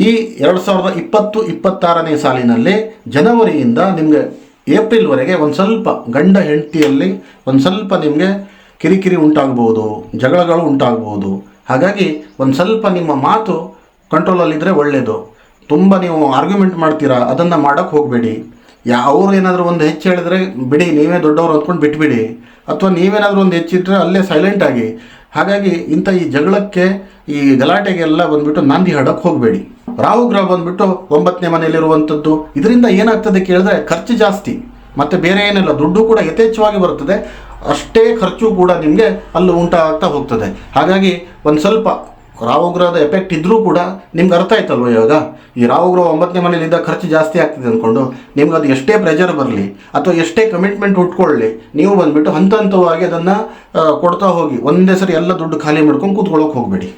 ಈ ಎರಡು ಸಾವಿರದ ಇಪ್ಪತ್ತು, ಇಪ್ಪತ್ತಾರನೇ ಸಾಲಿನಲ್ಲಿ ಜನವರಿಯಿಂದ ನಿಮಗೆ ಏಪ್ರಿಲ್ವರೆಗೆ ಒಂದು ಸ್ವಲ್ಪ ಗಂಡ ಹೆಂಡತಿಯಲ್ಲಿ ಒಂದು ಸ್ವಲ್ಪ ನಿಮಗೆ ಕಿರಿಕಿರಿ ಉಂಟಾಗ್ಬೋದು, ಜಗಳಗಳು ಉಂಟಾಗ್ಬೋದು. ಹಾಗಾಗಿ ಒಂದು ಸ್ವಲ್ಪ ನಿಮ್ಮ ಮಾತು ಕಂಟ್ರೋಲಲ್ಲಿದ್ದರೆ ಒಳ್ಳೆಯದು ತುಂಬ ನೀವು ಆರ್ಗ್ಯುಮೆಂಟ್ ಮಾಡ್ತೀರಾ, ಅದನ್ನು ಮಾಡೋಕ್ಕೆ ಹೋಗಬೇಡಿ. ಯಾ, ಅವ್ರು ಏನಾದರೂ ಒಂದು ಹೆಚ್ಚು ಹೇಳಿದ್ರೆ, ಬಿಡಿ, ನೀವೇ ದೊಡ್ಡವರು ಅಂದ್ಕೊಂಡು ಬಿಟ್ಬಿಡಿ. ಅಥವಾ ನೀವೇನಾದರೂ ಒಂದು ಹೆಚ್ಚಿಟ್ಟರೆ ಅಲ್ಲೇ ಸೈಲೆಂಟ್ ಆಗಿ. ಹಾಗಾಗಿ ಇಂಥ ಈ ಜಗಳಕ್ಕೆ, ಈ ಗಲಾಟೆಗೆಲ್ಲ ಬಂದ್ಬಿಟ್ಟು ನಾಂದಿ ಹಾಡಕ್ಕೆ ಹೋಗಬೇಡಿ. ರಾಹು ಗ್ರಹ ಬಂದ್ಬಿಟ್ಟು ಒಂಬತ್ತನೇ ಮನೆಯಲ್ಲಿರುವಂಥದ್ದು. ಇದರಿಂದ ಏನಾಗ್ತದೆ ಕೇಳಿದ್ರೆ ಖರ್ಚು ಜಾಸ್ತಿ. ಮತ್ತು ಬೇರೆ ಏನಿಲ್ಲ, ದುಡ್ಡು ಕೂಡ ಯಥೇಚ್ಛವಾಗಿ ಬರುತ್ತದೆ. ಅಷ್ಟೇ ಖರ್ಚು ಕೂಡ ನಿಮಗೆ ಅಲ್ಲಿ ಉಂಟಾಗ್ತಾ ಹೋಗ್ತದೆ. ಹಾಗಾಗಿ ಒಂದು ಸ್ವಲ್ಪ ರಾಹುಗ್ರಹದ ಎಫೆಕ್ಟ್ ಇದ್ದರೂ ಕೂಡ ನಿಮ್ಗೆ ಅರ್ಥ ಆಯ್ತಲ್ವ ಇವಾಗ? ಈ ರಾಹುಗ್ರಹ ಒಂಬತ್ತನೇ ಮನೇಲಿದ್ದ ಖರ್ಚು ಜಾಸ್ತಿ ಆಗ್ತಿದೆ ಅಂದ್ಕೊಂಡು ನಿಮ್ಗೆ ಅದು ಎಷ್ಟೇ ಪ್ರೆಜರ್ ಬರಲಿ ಅಥವಾ ಎಷ್ಟೇ ಕಮಿಟ್ಮೆಂಟ್ ಉಟ್ಕೊಳ್ಳಿ, ನೀವು ಬಂದ್ಬಿಟ್ಟು ಹಂತ ಹಂತವಾಗಿ ಅದನ್ನು ಕೊಡ್ತಾ ಹೋಗಿ, ಒಂದೇ ಸರಿ ಎಲ್ಲ ದುಡ್ಡು ಖಾಲಿ ಮಾಡ್ಕೊಂಡು ಕೂತ್ಕೊಳ್ಳೋಕೆ ಹೋಗಬೇಡಿ.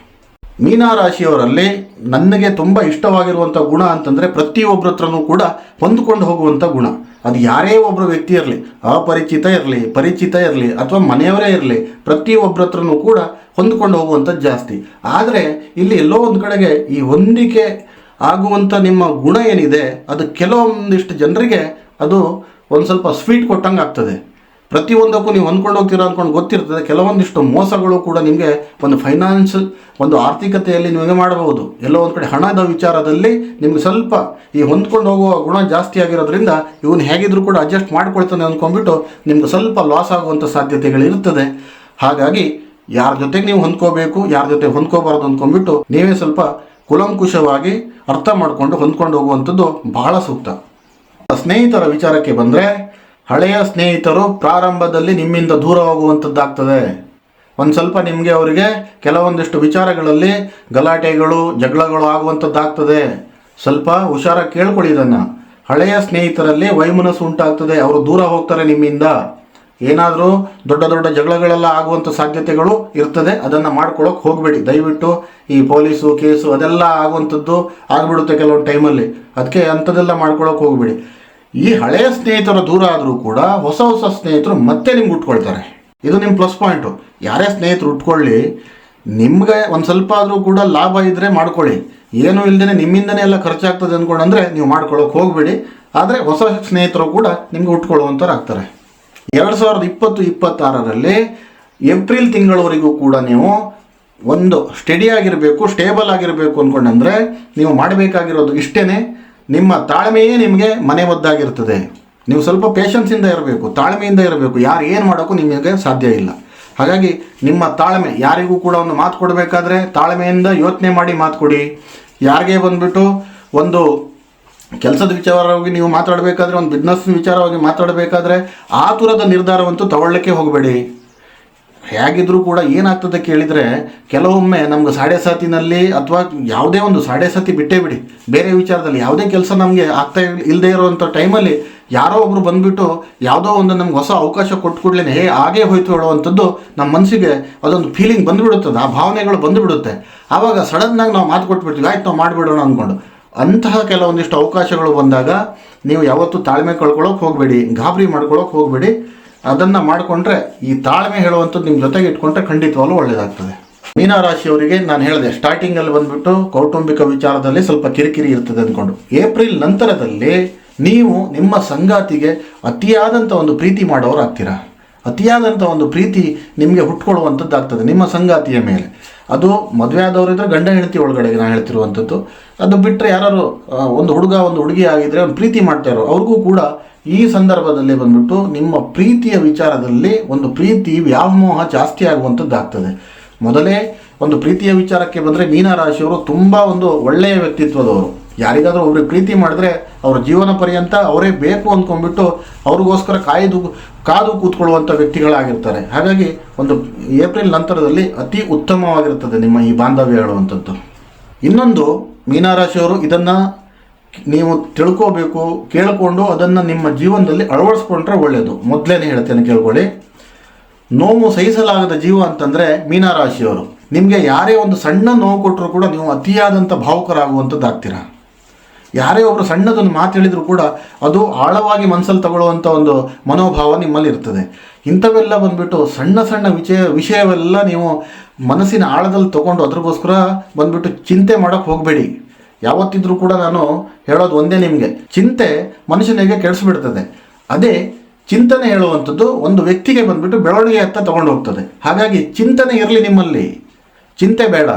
ಮೀನಾ ರಾಶಿಯವರಲ್ಲಿ ನನಗೆ ತುಂಬ ಇಷ್ಟವಾಗಿರುವಂಥ ಗುಣ ಅಂತಂದರೆ ಪ್ರತಿಯೊಬ್ಬರ ಹತ್ರನೂ ಕೂಡ ಹೊಂದ್ಕೊಂಡು ಹೋಗುವಂಥ ಗುಣ. ಅದು ಯಾರೇ ಒಬ್ಬರು ವ್ಯಕ್ತಿ ಇರಲಿ, ಅಪರಿಚಿತ ಇರಲಿ, ಪರಿಚಿತ ಇರಲಿ, ಅಥವಾ ಮನೆಯವರೇ ಇರಲಿ ಪ್ರತಿಯೊಬ್ಬರ ಹತ್ರನೂ ಕೂಡ ಹೊಂದ್ಕೊಂಡು ಹೋಗುವಂಥದ್ದು ಜಾಸ್ತಿ. ಆದರೆ ಇಲ್ಲಿ ಎಲ್ಲೋ ಒಂದು ಕಡೆಗೆ ಈ ಹೊಂದಿಕೆ ಆಗುವಂಥ ನಿಮ್ಮ ಗುಣ ಏನಿದೆ, ಅದು ಕೆಲವೊಂದಿಷ್ಟು ಜನರಿಗೆ ಅದು ಒಂದು ಸ್ವಲ್ಪ ಸ್ವೀಟ್ ಕೊಟ್ಟಂಗೆ ಆಗ್ತದೆ. ಪ್ರತಿಯೊಂದಕ್ಕೂ ನೀವು ಹೊಂದ್ಕೊಂಡು ಹೋಗ್ತೀರಾ ಅಂದ್ಕೊಂಡು ಗೊತ್ತಿರ್ತದೆ. ಕೆಲವೊಂದಿಷ್ಟು ಮೋಸಗಳು ಕೂಡ ನಿಮಗೆ ಒಂದು ಫೈನಾನ್ಸ್ ಒಂದು ಆರ್ಥಿಕತೆಯಲ್ಲಿ ನಿಮಗೆ ಮಾಡಬಹುದು ಎಲ್ಲೋ ಒಂದು ಕಡೆ ಹಣದ ವಿಚಾರದಲ್ಲಿ ನಿಮ್ಗೆ ಸ್ವಲ್ಪ ಈ ಹೊಂದ್ಕೊಂಡು ಹೋಗುವ ಗುಣ ಜಾಸ್ತಿ ಆಗಿರೋದ್ರಿಂದ ಇವನು ಹೇಗಿದ್ರು ಕೂಡ ಅಡ್ಜಸ್ಟ್ ಮಾಡ್ಕೊಳ್ತಾನೆ ಅಂದ್ಕೊಂಡ್ಬಿಟ್ಟು ನಿಮ್ಗೆ ಸ್ವಲ್ಪ ಲಾಸ್ ಆಗುವಂಥ ಸಾಧ್ಯತೆಗಳು ಇರ್ತದೆ ಹಾಗಾಗಿ ಯಾರ ಜೊತೆಗೆ ನೀವು ಹೊಂದ್ಕೋಬೇಕು, ಯಾರ ಜೊತೆ ಹೊಂದ್ಕೋಬಾರ್ದು ಅಂದ್ಕೊಂಡ್ಬಿಟ್ಟು ನೀವೇ ಸ್ವಲ್ಪ ಕುಲಂಕುಷವಾಗಿ ಅರ್ಥ ಮಾಡಿಕೊಂಡು ಹೊಂದ್ಕೊಂಡು ಹೋಗುವಂಥದ್ದು ಬಹಳ ಸೂಕ್ತ. ಸ್ನೇಹಿತರ ವಿಚಾರಕ್ಕೆ ಬಂದರೆ ಹಳೆಯ ಸ್ನೇಹಿತರು ಪ್ರಾರಂಭದಲ್ಲಿ ನಿಮ್ಮಿಂದ ದೂರ ಹೋಗುವಂಥದ್ದಾಗ್ತದೆ ಒಂದು ಸ್ವಲ್ಪ ನಿಮಗೆ ಅವರಿಗೆ ಕೆಲವೊಂದಿಷ್ಟು ವಿಚಾರಗಳಲ್ಲಿ ಗಲಾಟೆಗಳು, ಜಗಳಗಳು ಆಗುವಂಥದ್ದಾಗ್ತದೆ. ಸ್ವಲ್ಪ ಹುಷಾರಾಗಿ ಕೇಳ್ಕೊಳ್ಳಿ ಇದನ್ನು. ಹಳೆಯ ಸ್ನೇಹಿತರಲ್ಲಿ ವೈಮನಸ್ಸು ಉಂಟಾಗ್ತದೆ. ಅವರು ದೂರ ಹೋಗ್ತಾರೆ ನಿಮ್ಮಿಂದ. ಏನಾದರೂ ದೊಡ್ಡ ದೊಡ್ಡ ಜಗಳಗಳೆಲ್ಲ ಆಗುವಂಥ ಸಾಧ್ಯತೆಗಳು ಇರ್ತದೆ. ಅದನ್ನು ಮಾಡ್ಕೊಳ್ಳೋಕೆ ಹೋಗಬೇಡಿ. ದಯವಿಟ್ಟು ಈ ಪೊಲೀಸು, ಕೇಸು ಅದೆಲ್ಲ ಆಗುವಂಥದ್ದು ಆಗಿಬಿಡುತ್ತೆ ಕೆಲವೊಂದು ಟೈಮಲ್ಲಿ ಅದಕ್ಕೆ ಅಂಥದ್ದೆಲ್ಲ ಮಾಡ್ಕೊಳ್ಳೋಕೆ ಹೋಗಬೇಡಿ. ಈ ಹಳೆಯ ಸ್ನೇಹಿತರ ದೂರ ಆದರೂ ಕೂಡ ಹೊಸ ಹೊಸ ಸ್ನೇಹಿತರು ಮತ್ತೆ ನಿಮ್ಗೆ ಉಟ್ಕೊಳ್ತಾರೆ. ಇದು ನಿಮ್ಮ ಪ್ಲಸ್ ಪಾಯಿಂಟು ಯಾರೇ ಸ್ನೇಹಿತರು ಉಟ್ಕೊಳ್ಳಿ, ನಿಮಗೆ ಒಂದು ಸ್ವಲ್ಪ ಆದರೂ ಕೂಡ ಲಾಭ ಇದ್ದರೆ ಮಾಡ್ಕೊಳ್ಳಿ. ಏನು ಇಲ್ಲದೇ ನಿಮ್ಮಿಂದನೇ ಎಲ್ಲ ಖರ್ಚಾಗ್ತದೆ ಅಂದ್ಕೊಂಡಂದ್ರೆ ನೀವು ಮಾಡ್ಕೊಳ್ಳೋಕೆ ಹೋಗಬೇಡಿ. ಆದರೆ ಹೊಸ ಸ್ನೇಹಿತರು ಕೂಡ ನಿಮಗೆ ಉಟ್ಕೊಳ್ಳುವಂಥವ್ರು ಆಗ್ತಾರೆ. ಎರಡು ಸಾವಿರದ ಇಪ್ಪತ್ತು, ಇಪ್ಪತ್ತಾರರಲ್ಲಿ ಏಪ್ರಿಲ್ ತಿಂಗಳವರೆಗೂ ಕೂಡ ನೀವು ಒಂದು ಸ್ಟಡಿ ಆಗಿರಬೇಕು ಸ್ಟೇಬಲ್ ಆಗಿರಬೇಕು ಅಂದ್ಕೊಂಡಂದ್ರೆ ನೀವು ಮಾಡಬೇಕಾಗಿರೋದು ಇಷ್ಟೇ ನಿಮ್ಮ ತಾಳ್ಮೆಯೇ ನಿಮಗೆ ಮನೆ ಒದ್ದಾಗಿರ್ತದೆ. ನೀವು ಸ್ವಲ್ಪ ಪೇಷನ್ಸಿಂದ ಇರಬೇಕು, ತಾಳ್ಮೆಯಿಂದ ಇರಬೇಕು. ಯಾರು ಏನು ಮಾಡೋಕ್ಕೂ ನಿಮಗೆ ಸಾಧ್ಯ ಇಲ್ಲ. ಹಾಗಾಗಿ ನಿಮ್ಮ ತಾಳ್ಮೆ, ಯಾರಿಗೂ ಕೂಡ ಒಂದು ಮಾತು ಕೊಡಬೇಕಾದ್ರೆ ತಾಳ್ಮೆಯಿಂದ ಯೋಚನೆ ಮಾಡಿ ಮಾತು ಕೊಡಿ. ಯಾರಿಗೆ ಬಂದ್ಬಿಟ್ಟು ಒಂದು ಕೆಲಸದ ವಿಚಾರವಾಗಿ ನೀವು ಮಾತಾಡಬೇಕಾದ್ರೆ, ಒಂದು ಬಿಸ್ನೆಸ್ ವಿಚಾರವಾಗಿ ಮಾತಾಡಬೇಕಾದ್ರೆ ಆತುರದ ನಿರ್ಧಾರವಂತೂ ತಗೊಳ್ಳಕ್ಕೆ ಹೋಗಬೇಡಿ. ಹೇಗಿದ್ರೂ ಕೂಡ ಏನಾಗ್ತದೆ ಕೇಳಿದರೆ ಕೆಲವೊಮ್ಮೆ ನಮ್ಗೆ ಸಾಡೆ ಸಾತಿನಲ್ಲಿ ಅಥವಾ ಯಾವುದೇ ಒಂದು ಸಾಡೆ ಸಾತಿ ಬಿಟ್ಟೇ ಬಿಡಿ. ಬೇರೆ ವಿಚಾರದಲ್ಲಿ ಯಾವುದೇ ಕೆಲಸ ನಮಗೆ ಆಗ್ತಾ ಇಲ್ಲದೆ ಇರೋವಂಥ ಟೈಮಲ್ಲಿ ಯಾರೋ ಒಬ್ಬರು ಬಂದ್ಬಿಟ್ಟು ಯಾವುದೋ ಒಂದು ನಮ್ಗೆ ಹೊಸ ಅವಕಾಶ ಕೊಟ್ಟು ಕೂಡಲೇ ಹೇ, ಹಾಗೇ ಹೋಯ್ತು ಹೇಳುವಂಥದ್ದು ನಮ್ಮ ಮನಸ್ಸಿಗೆ ಅದೊಂದು ಫೀಲಿಂಗ್ ಬಂದುಬಿಡುತ್ತದೆ, ಆ ಭಾವನೆಗಳು ಬಂದುಬಿಡುತ್ತೆ. ಆವಾಗ ಸಡನ್ನಾಗಿ ನಾವು ಮಾತು ಕೊಟ್ಬಿಡ್ತೀವಿ, ಆಯ್ತು, ನಾವು ಮಾಡಿಬಿಡೋಣ ಅಂದ್ಕೊಂಡು. ಅಂತಹ ಕೆಲವೊಂದಿಷ್ಟು ಅವಕಾಶಗಳು ಬಂದಾಗ ನೀವು ಯಾವತ್ತೂ ತಾಳ್ಮೆ ಕಳ್ಕೊಳ್ಳೋಕೆ ಹೋಗಬೇಡಿ, ಗಾಬರಿ ಮಾಡ್ಕೊಳ್ಳೋಕೆ ಹೋಗಬೇಡಿ. ಅದನ್ನು ಮಾಡಿಕೊಂಡ್ರೆ ಈ ತಾಳ್ಮೆ ಹೇಳುವಂಥದ್ದು ನಿಮ್ಮ ಜೊತೆಗೆ ಇಟ್ಕೊಂಡ್ರೆ ಖಂಡಿತವಾಗ್ಲೂ ಒಳ್ಳೆಯದಾಗ್ತದೆ ಮೀನರಾಶಿಯವರಿಗೆ ನಾನು ಹೇಳಿದೆ ಸ್ಟಾರ್ಟಿಂಗಲ್ಲಿ ಬಂದ್ಬಿಟ್ಟು ಕೌಟುಂಬಿಕ ವಿಚಾರದಲ್ಲಿ ಸ್ವಲ್ಪ ಕಿರಿಕಿರಿ ಇರ್ತದೆ ಅಂದ್ಕೊಂಡು ಏಪ್ರಿಲ್ ನಂತರದಲ್ಲಿ ನೀವು ನಿಮ್ಮ ಸಂಗಾತಿಗೆ ಅತಿಯಾದಂಥ ಒಂದು ಪ್ರೀತಿ ಮಾಡೋರು ಆಗ್ತೀರಾ? ಅತಿಯಾದಂಥ ಒಂದು ಪ್ರೀತಿ ನಿಮಗೆ ಹುಟ್ಕೊಳ್ಳುವಂಥದ್ದಾಗ್ತದೆ ನಿಮ್ಮ ಸಂಗಾತಿಯ ಮೇಲೆ. ಅದು ಮದುವೆ ಆದವರಿದ್ದರೆ ಗಂಡ ಹೆಂಡತಿ ಒಳಗಡೆ ನಾನು ಹೇಳ್ತಿರುವಂಥದ್ದು. ಅದು ಬಿಟ್ಟರೆ ಯಾರು ಒಂದು ಹುಡುಗ, ಒಂದು ಹುಡುಗಿ ಆಗಿದ್ರೆ ಒಂದು ಪ್ರೀತಿ ಮಾಡ್ತಾ ಇರೋ ಅವ್ರಿಗೂ ಕೂಡ ಈ ಸಂದರ್ಭದಲ್ಲಿ ಬಂದ್ಬಿಟ್ಟು ನಿಮ್ಮ ಪ್ರೀತಿಯ ವಿಚಾರದಲ್ಲಿ ಒಂದು ಪ್ರೀತಿ ವ್ಯಾಮೋಹ ಜಾಸ್ತಿ ಆಗುವಂಥದ್ದಾಗ್ತದೆ. ಮೊದಲೇ ಒಂದು ಪ್ರೀತಿಯ ವಿಚಾರಕ್ಕೆ ಬಂದರೆ ಮೀನರಾಶಿಯವರು ತುಂಬ ಒಂದು ಒಳ್ಳೆಯ ವ್ಯಕ್ತಿತ್ವದವರು. ಯಾರಿಗಾದರೂ ಒಬ್ರಿಗೆ ಪ್ರೀತಿ ಮಾಡಿದ್ರೆ ಅವ್ರ ಜೀವನ ಪರ್ಯಂತ ಅವರೇ ಬೇಕು ಅಂದ್ಕೊಂಡ್ಬಿಟ್ಟು ಅವ್ರಿಗೋಸ್ಕರ ಕಾಯ್ದು, ಕಾದು ಕೂತ್ಕೊಳ್ಳುವಂಥ ವ್ಯಕ್ತಿಗಳಾಗಿರ್ತಾರೆ. ಹಾಗಾಗಿ ಒಂದು ಏಪ್ರಿಲ್ ನಂತರದಲ್ಲಿ ಅತಿ ಉತ್ತಮವಾಗಿರುತ್ತದೆ ನಿಮ್ಮ ಈ ಬಾಂಧವ್ಯ ಹೇಳುವಂಥದ್ದು. ಇನ್ನೊಂದು ಮೀನರಾಶಿಯವರು ಇದನ್ನು ನೀವು ತಿಳ್ಕೋಬೇಕು, ಕೇಳಿಕೊಂಡು ಅದನ್ನು ನಿಮ್ಮ ಜೀವನದಲ್ಲಿ ಅಳವಡಿಸ್ಕೊಂಡ್ರೆ ಒಳ್ಳೆಯದು ಮೊದಲೇನೆ ಹೇಳ್ತೇನೆ ಕೇಳ್ಕೊಳ್ಳಿ. ನೋವು ಸಹಿಸಲಾಗದ ಜೀವ ಅಂತಂದರೆ ಮೀನರಾಶಿಯವರು. ನಿಮಗೆ ಯಾರೇ ಒಂದು ಸಣ್ಣ ನೋವು ಕೊಟ್ಟರು ಕೂಡ ನೀವು ಅತಿಯಾದಂಥ ಭಾವುಕರಾಗುವಂಥದ್ದಾಗ್ತೀರಾ? ಯಾರೇ ಒಬ್ಬರು ಸಣ್ಣದೊಂದು ಮಾತು ಹೇಳಿದರೂ ಕೂಡ ಅದು ಆಳವಾಗಿ ಮನಸ್ಸಲ್ಲಿ ತಗೊಳ್ಳುವಂಥ ಒಂದು ಮನೋಭಾವ ನಿಮ್ಮಲ್ಲಿ ಇರ್ತದೆ. ಇಂಥವೆಲ್ಲ ಬಂದ್ಬಿಟ್ಟು ಸಣ್ಣ ಸಣ್ಣ ವಿಷಯ ವಿಷಯವೆಲ್ಲ ನೀವು ಮನಸ್ಸಿನ ಆಳದಲ್ಲಿ ತಗೊಂಡು ಅದ್ರಗೋಸ್ಕರ ಬಂದುಬಿಟ್ಟು ಚಿಂತೆ ಮಾಡೋಕ್ಕೆ ಹೋಗಬೇಡಿ. ಯಾವತ್ತಿದ್ರೂ ಕೂಡ ನಾನು ಹೇಳೋದು ಒಂದೇ ನಿಮಗೆ. ಚಿಂತೆ ಮನುಷ್ಯನಿಗೆ ಕೆಡಿಸ್ಬಿಡ್ತದೆ. ಅದೇ ಚಿಂತನೆ ಹೇಳುವಂಥದ್ದು ಒಂದು ವ್ಯಕ್ತಿಗೆ ಬಂದುಬಿಟ್ಟು ಬೆಳವಣಿಗೆ ಹತ್ತ ತೊಗೊಂಡು ಹೋಗ್ತದೆ ಹಾಗಾಗಿ ಚಿಂತನೆ ಇರಲಿ ನಿಮ್ಮಲ್ಲಿ. ಚಿಂತೆ ಬೇಡ.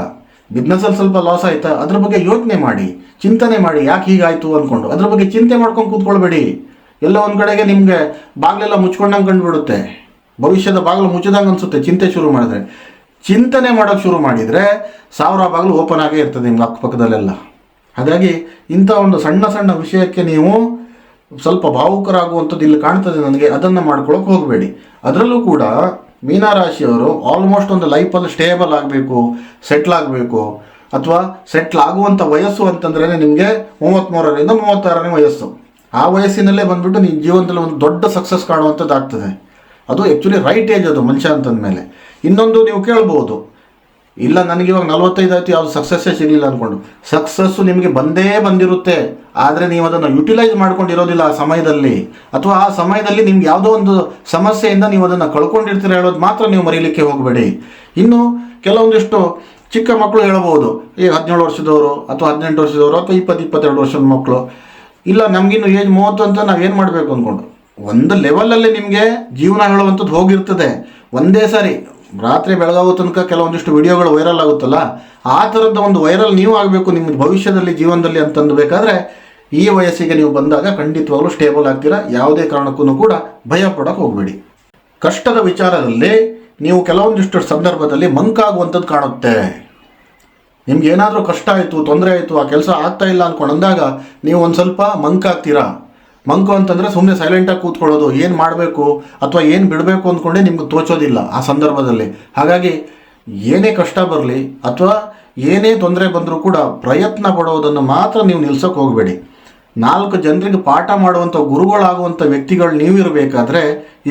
ಬಿಸ್ನೆಸ್ಸಲ್ಲಿ ಸ್ವಲ್ಪ ಲಾಸ್ ಆಯ್ತಾ, ಅದ್ರ ಬಗ್ಗೆ ಯೋಚನೆ ಮಾಡಿ. ಚಿಂತನೆ ಮಾಡಿ, ಯಾಕೆ ಹೀಗಾಯಿತು ಅಂದ್ಕೊಂಡು ಅದ್ರ ಬಗ್ಗೆ ಚಿಂತೆ ಮಾಡ್ಕೊಂಡು ಕೂತ್ಕೊಳ್ಬೇಡಿ. ಎಲ್ಲ ಒಂದು ಕಡೆಗೆ ನಿಮಗೆ ಬಾಗಿಲೆಲ್ಲ ಮುಚ್ಕೊಂಡಂಗೆ ಕಂಡುಬಿಡುತ್ತೆ. ಭವಿಷ್ಯದ ಬಾಗಿಲು ಮುಚ್ಚಿದಂಗೆ ಅನಿಸುತ್ತೆ ಚಿಂತೆ ಶುರು ಮಾಡಿದ್ರೆ. ಚಿಂತನೆ ಮಾಡೋಕ್ಕೆ ಶುರು ಮಾಡಿದರೆ ಸಾವಿರ ಬಾಗಿಲು ಓಪನ್ ಆಗೇ ಇರ್ತದೆ ನಿಮ್ಗೆ ಅಕ್ಕಪಕ್ಕದಲ್ಲೆಲ್ಲ. ಹಾಗಾಗಿ ಇಂಥ ಒಂದು ಸಣ್ಣ ಸಣ್ಣ ವಿಷಯಕ್ಕೆ ನೀವು ಸ್ವಲ್ಪ ಭಾವುಕರಾಗುವಂಥದ್ದು ಇಲ್ಲಿ ಕಾಣ್ತದೆ ನನಗೆ, ಅದನ್ನು ಮಾಡ್ಕೊಳಕ್ಕೆ ಹೋಗಬೇಡಿ. ಅದರಲ್ಲೂ ಕೂಡ ಮೀನರಾಶಿಯವರು ಆಲ್ಮೋಸ್ಟ್ ಒಂದು ಲೈಫಲ್ಲಿ ಸ್ಟೇಬಲ್ ಆಗಬೇಕು ಸೆಟ್ಲ್ ಆಗಬೇಕು, ಅಥವಾ ಸೆಟ್ಲ್ ಆಗುವಂಥ ವಯಸ್ಸು ಅಂತಂದ್ರೆ ನಿಮಗೆ ಮೂವತ್ತ್ಮೂರರಿಂದ ಮೂವತ್ತಾರನೇ ವಯಸ್ಸು. ಆ ವಯಸ್ಸಿನಲ್ಲೇ ಬಂದ್ಬಿಟ್ಟು ನಿಮ್ಮ ಜೀವನದಲ್ಲಿ ಒಂದು ದೊಡ್ಡ ಸಕ್ಸಸ್ ಕಾಣುವಂಥದ್ದು ಆಗ್ತದೆ ಅದು ಆ್ಯಕ್ಚುಲಿ ರೈಟ್ ಏಜ್ ಅದು ಮನುಷ್ಯ ಅಂತಂದಮೇಲೆ. ಇನ್ನೊಂದು ನೀವು ಕೇಳ್ಬೋದು ಇಲ್ಲ, ನನಗೆ ಇವಾಗ ನಲವತ್ತೈದು ಆಯ್ತು, ಯಾವುದು ಸಕ್ಸಸ್ಸೇ ಸಿಗಲಿಲ್ಲ ಅಂದ್ಕೊಂಡು ಸಕ್ಸಸ್ಸು ನಿಮಗೆ ಬಂದೇ ಬಂದಿರುತ್ತೆ. ಆದರೆ ನೀವು ಅದನ್ನು ಯುಟಿಲೈಸ್ ಮಾಡ್ಕೊಂಡಿರೋದಿಲ್ಲ ಆ ಸಮಯದಲ್ಲಿ. ಅಥವಾ ಆ ಸಮಯದಲ್ಲಿ ನಿಮ್ಗೆ ಯಾವುದೋ ಒಂದು ಸಮಸ್ಯೆಯಿಂದ ನೀವು ಅದನ್ನು ಕಳ್ಕೊಂಡಿರ್ತೀರ ಹೇಳೋದು ಮಾತ್ರ ನೀವು ಮರೀಲಿಕ್ಕೆ ಹೋಗಬೇಡಿ. ಇನ್ನು ಕೆಲವೊಂದಿಷ್ಟು ಚಿಕ್ಕ ಮಕ್ಕಳು ಹೇಳ್ಬೋದು. ಈಗ ಹದಿನೇಳು ವರ್ಷದವರು ಅಥವಾ ಹದಿನೆಂಟು ವರ್ಷದವರು ಅಥವಾ ಇಪ್ಪತ್ತು, ಇಪ್ಪತ್ತೆರಡು ವರ್ಷದ ಮಕ್ಕಳು ಇಲ್ಲ ನಮಗಿನ್ನು ಏಜ್ ಮೂವತ್ತು ಅಂತ ನಾವೇನು ಮಾಡಬೇಕು ಅಂದ್ಕೊಂಡು ಒಂದು ಲೆವೆಲಲ್ಲಿ ನಿಮಗೆ ಜೀವನ ಹೇಳುವಂಥದ್ದು ಹೋಗಿರ್ತದೆ. ಒಂದೇ ಸಾರಿ ರಾತ್ರಿ ಬೆಳಗಾಗೋ ತನಕ ಕೆಲವೊಂದಿಷ್ಟು ವಿಡಿಯೋಗಳು ವೈರಲ್ ಆಗುತ್ತಲ್ಲ? ಆ ಥರದ ಒಂದು ವೈರಲ್ ನೀವು ಆಗಬೇಕು, ನಿಮ್ಮ ಭವಿಷ್ಯದಲ್ಲಿ, ಜೀವನದಲ್ಲಿ ಅಂತಂದು ಬೇಕಾದರೆ ಈ ವಯಸ್ಸಿಗೆ ನೀವು ಬಂದಾಗ ಖಂಡಿತವಾಗ್ಲೂ ಸ್ಟೇಬಲ್ ಆಗ್ತೀರಾ. ಯಾವುದೇ ಕಾರಣಕ್ಕೂ ಕೂಡ ಭಯ ಹೋಗಬೇಡಿ. ಕಷ್ಟದ ವಿಚಾರದಲ್ಲಿ ನೀವು ಕೆಲವೊಂದಿಷ್ಟು ಸಂದರ್ಭದಲ್ಲಿ ಮಂಕಾಗುವಂಥದ್ದು ಕಾಣುತ್ತೆ. ನಿಮ್ಗೆ ಏನಾದರೂ ಕಷ್ಟ ಆಯಿತು, ತೊಂದರೆ ಆಯಿತು, ಆ ಕೆಲಸ ಆಗ್ತಾ ಇಲ್ಲ ಅಂದ್ಕೊಂಡು ಅಂದಾಗ ನೀವು ಒಂದು ಸ್ವಲ್ಪ ಮಂಕಾಗ್ತೀರಾ? ಮಂಕು ಅಂತಂದರೆ ಸುಮ್ಮನೆ ಸೈಲೆಂಟಾಗಿ ಕೂತ್ಕೊಳ್ಳೋದು, ಏನು ಮಾಡಬೇಕು ಅಥವಾ ಏನು ಬಿಡಬೇಕು ಅಂದ್ಕೊಂಡೆ ನಿಮ್ಗೆ ತೋಚೋದಿಲ್ಲ ಆ ಸಂದರ್ಭದಲ್ಲಿ. ಹಾಗಾಗಿ ಏನೇ ಕಷ್ಟ ಬರಲಿ ಅಥವಾ ಏನೇ ತೊಂದರೆ ಬಂದರೂ ಕೂಡ ಪ್ರಯತ್ನ ಪಡೋದನ್ನು ಮಾತ್ರ ನೀವು ನಿಲ್ಸೋಕೆ ಹೋಗಬೇಡಿ. ನಾಲ್ಕು ಜನರಿಗೆ ಪಾಠ ಮಾಡುವಂಥ ಗುರುಗಳಾಗುವಂಥ ವ್ಯಕ್ತಿಗಳು ನೀವಿರಬೇಕಾದ್ರೆ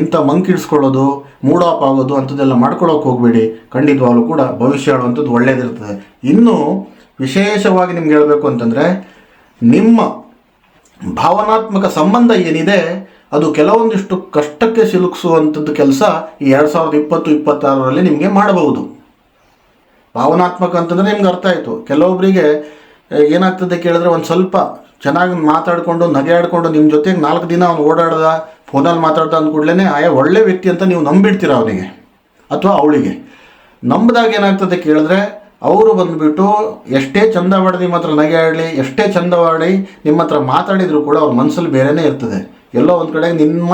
ಇಂಥ ಮಂಕಿಡ್ಸ್ಕೊಳ್ಳೋದು ಮೂಡ್ ಆಫ್ ಆಗೋದು ಅಂಥದ್ದೆಲ್ಲ ಮಾಡ್ಕೊಳ್ಳೋಕೆ ಹೋಗಬೇಡಿ. ಖಂಡಿತವಾಗ್ಲೂ ಕೂಡ ಭವಿಷ್ಯ ಹೇಳುವಂಥದ್ದು ಒಳ್ಳೆಯದಿರ್ತದೆ ಇನ್ನು ವಿಶೇಷವಾಗಿ ನಿಮ್ಗೆ ಹೇಳಬೇಕು ಅಂತಂದರೆ ನಿಮ್ಮ ಭಾವನಾತ್ಮಕ ಸಂಬಂಧ ಏನಿದೆ, ಅದು ಕೆಲವೊಂದಿಷ್ಟು ಕಷ್ಟಕ್ಕೆ ಸಿಲುಕಿಸುವಂಥದ್ದು ಕೆಲಸ ಈ ಎರಡು ಸಾವಿರದ ಇಪ್ಪತ್ತು, ಇಪ್ಪತ್ತಾರರಲ್ಲಿ ನಿಮಗೆ ಮಾಡಬಹುದು. ಭಾವನಾತ್ಮಕ ಅಂತಂದರೆ ನಿಮ್ಗೆ ಅರ್ಥ ಆಯಿತು. ಕೆಲವೊಬ್ಬರಿಗೆ ಏನಾಗ್ತದೆ ಕೇಳಿದ್ರೆ ಒಂದು ಸ್ವಲ್ಪ ಚೆನ್ನಾಗಿ ಮಾತಾಡಿಕೊಂಡು ನಗೆಯಾಡಿಕೊಂಡು ನಿಮ್ಮ ಜೊತೆಗೆ ನಾಲ್ಕು ದಿನ ಅವ್ನು ಓಡಾಡ್ದ, ಫೋನಲ್ಲಿ ಮಾತಾಡ್ದ ಅಂದ ಕೂಡಲೇ ಆಯಾ ಒಳ್ಳೆ ವ್ಯಕ್ತಿ ಅಂತ ನೀವು ನಂಬಿಡ್ತೀರ ಅವನಿಗೆ? ಅಥವಾ ಅವಳಿಗೆ? ನಂಬಿದಾಗ ಏನಾಗ್ತದೆ ಕೇಳಿದ್ರೆ ಅವರು ಬಂದುಬಿಟ್ಟು ಎಷ್ಟೇ ಚಂದವಾಡಿ ನಿಮ್ಮ ಹತ್ರ ನಗೆ ಆಡಲಿ, ಎಷ್ಟೇ ಚಂದವಾಡಿ ನಿಮ್ಮ ಹತ್ರ ಮಾತಾಡಿದರೂ ಕೂಡ ಅವ್ರ ಮನಸ್ಸಲ್ಲಿ ಬೇರೆನೇ ಇರ್ತದೆ. ಎಲ್ಲೋ ಒಂದು ಕಡೆ ನಿಮ್ಮ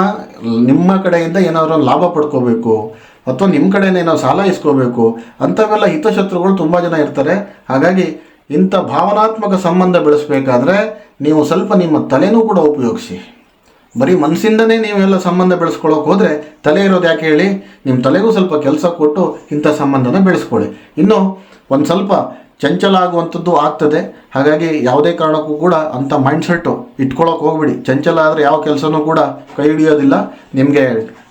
ನಿಮ್ಮ ಕಡೆಯಿಂದ ಏನಾದರೂ ಒಂದು ಲಾಭ ಪಡ್ಕೋಬೇಕು, ಅಥವಾ ನಿಮ್ಮ ಕಡೆಯಿಂದ ಏನೋ ಸಾಲ ಇಸ್ಕೋಬೇಕು, ಅಂಥವೆಲ್ಲ ಹಿತಶತ್ರುಗಳು ತುಂಬ ಜನ ಇರ್ತಾರೆ. ಹಾಗಾಗಿ ಇಂಥ ಭಾವನಾತ್ಮಕ ಸಂಬಂಧ ಬೆಳೆಸಬೇಕಾದ್ರೆ ನೀವು ಸ್ವಲ್ಪ ನಿಮ್ಮ ತಲೆನೂ ಕೂಡ ಉಪಯೋಗಿಸಿ. ಬರೀ ಮನಸ್ಸಿಂದನೇ ನೀವೆಲ್ಲ ಸಂಬಂಧ ಬೆಳೆಸ್ಕೊಳ್ಳೋಕೆ ಹೋದರೆ ತಲೆ ಇರೋದು ಯಾಕೆ ಹೇಳಿ? ನಿಮ್ಮ ತಲೆಗೂ ಸ್ವಲ್ಪ ಕೆಲಸ ಕೊಟ್ಟು ಇಂಥ ಸಂಬಂಧನ ಬೆಳೆಸ್ಕೊಳ್ಳಿ. ಇನ್ನು ಒಂದು ಸ್ವಲ್ಪ ಚಂಚಲ ಆಗುವಂಥದ್ದು ಆಗ್ತದೆ. ಹಾಗಾಗಿ ಯಾವುದೇ ಕಾರಣಕ್ಕೂ ಕೂಡ ಅಂಥ ಮೈಂಡ್ಸೆಟ್ಟು ಇಟ್ಕೊಳ್ಳೋಕೆ ಹೋಗ್ಬಿಡಿ. ಚಂಚಲ ಆದರೆ ಯಾವ ಕೆಲಸನೂ ಕೂಡ ಕೈ ಹಿಡಿಯೋದಿಲ್ಲ. ನಿಮಗೆ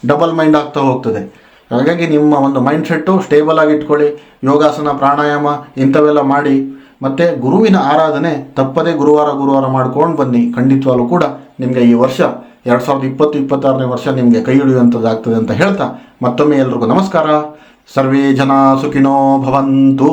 ಡಬಲ್ ಮೈಂಡ್ ಆಗ್ತಾ ಹೋಗ್ತದೆ. ಹಾಗಾಗಿ ನಿಮ್ಮ ಒಂದು ಮೈಂಡ್ಸೆಟ್ಟು ಸ್ಟೇಬಲ್ ಆಗಿ ಇಟ್ಕೊಳ್ಳಿ. ಯೋಗಾಸನ, ಪ್ರಾಣಾಯಾಮ ಇಂಥವೆಲ್ಲ ಮಾಡಿ. ಮತ್ತು ಗುರುವಿನ ಆರಾಧನೆ ತಪ್ಪದೇ ಗುರುವಾರ ಗುರುವಾರ ಮಾಡ್ಕೊಂಡು ಬನ್ನಿ. ಖಂಡಿತವಾಗ್ಲೂ ಕೂಡ ನಿಮಗೆ ಈ ವರ್ಷ ಎರಡು ಸಾವಿರದ ಇಪ್ಪತ್ತು ಇಪ್ಪತ್ತಾರನೇ ವರ್ಷ ನಿಮಗೆ ಕೈ ಹಿಡಿಯುವಂಥದ್ದಾಗ್ತದೆ ಅಂತ ಹೇಳ್ತಾ ಮತ್ತೊಮ್ಮೆ ಎಲ್ರಿಗೂ ನಮಸ್ಕಾರ. ಸರ್ವೇ ಜನ ಸುಖಿನೋ ಭವಂತು.